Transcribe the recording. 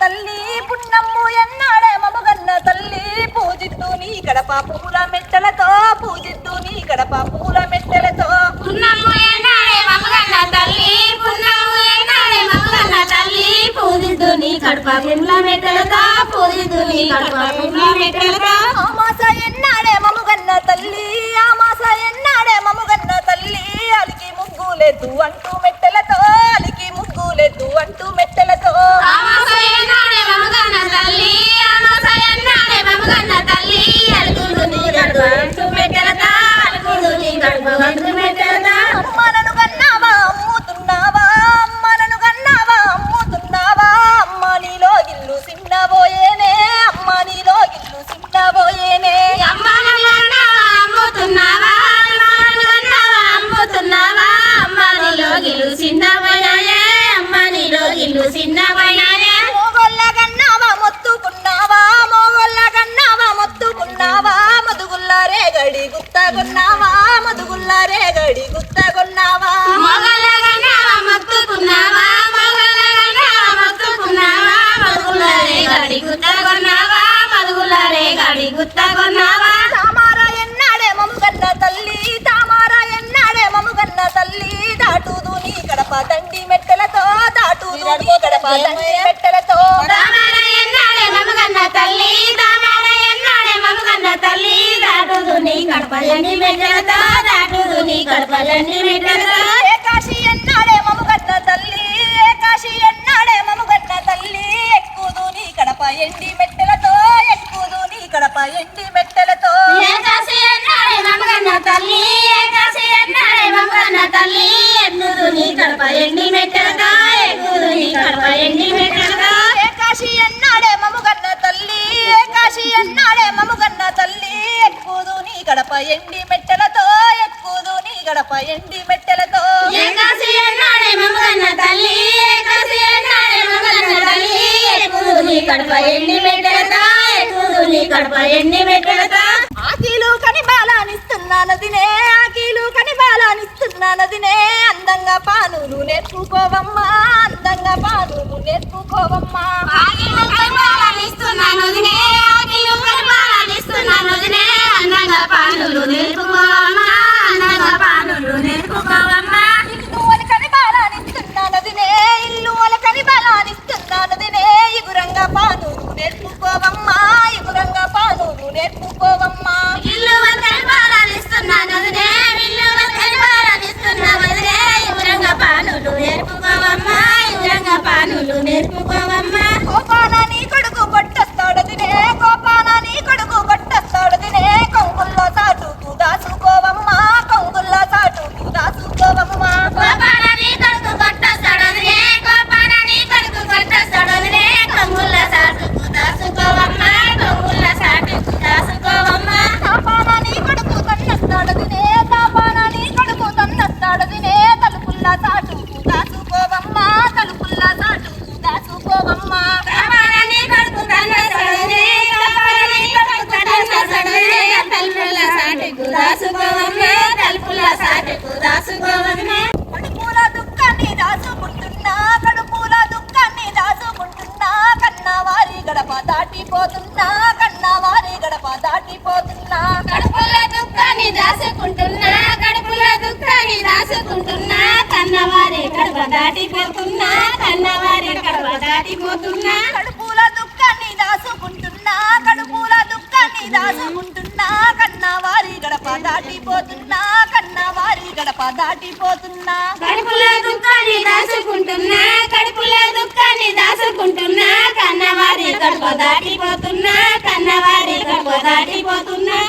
తల్లి పున్నమ్ము ఎన్నాడే మమగన్న తల్లి? పూజిత్తు నీ గడప పూల మెట్టెలతో పూజిత్తు నీ గడప పూల మెట్టెలతో. పున్నమ్ము ఏనాడే మమగన్న తల్లి? పున్నమ్ము ఏనాడే మమగన్న తల్లి? పూజిద్దు నీ కడప పుల్ల మెట్టలతో పూజిద్దు నీ కడప పుల్ల మెట్టలతో. ఆమాస ఎన్నాడే మమగన్న తల్లి? ఆమాస ఎన్నాడే మమగన్న తల్లి? అలికి ముగ్గులేదు అంటూ మెట్టెలతో అలికి ముగ్గులేదు అంటూ మెట్టెలతో. ఆమాస ఏనాడే తల్లి. తల్లి తల్లి దాటుదు నీ కడపలండి మెట్టలతో దాటుదు నీ కడపలండి మెట్టలతో. ఏకాశి ఎన్నాడే మముగన్న తల్లి ఏకాశి ఎన్నాడే మముగన్న తల్లి ఎక్కుదు నీ గడప ఎండి మెట్టెలతో ఎక్కుదు నీ గడప ఎండి మెట్టెలతో. ఎన్నాడే తల్లి నదినే అందంగా పానులు నేర్చుకోవమ్మా అందంగా పానులు నేర్చుకోవమ్మా అందంగా పానులు నేర్పుకోవమ్మా, అందంగా పానులు నేర్పుకోవమ్మా. ఇల్లు కని బాలానిస్తున్నాను ఇల్లు కని బాలానిస్తున్నాను ఇగురంగా పానులు నేర్చుకోవమ్మా ఇగురంగా పానులు నేర్చుకోవమ్మా దాటిపోతున్నా. కడుపుల దుఃఖాన్ని దాచుకుంటున్నా కడుపుల దుఃఖాన్ని దాచుకుంటున్నా. కన్నవారి కడప దాటిపోతున్నా కన్నవారి కడప దాటిపోతున్నా. కడుపుల దుఃఖాన్ని దాచుకుంటున్నా కడుపుల దుఃఖాన్ని దాచుకుంటున్నా. కన్నవారి గడప దాటిపోతున్నా కన్నవారి గడప దాటిపోతున్నా. కడుపుల దుఃఖాన్ని దాచుకుంటున్నా కడుపుల దుఃఖాన్ని దాచుకుంటున్నా. కన్నవారి కడప దాటిపోతున్నా. దాటిపోతున్నా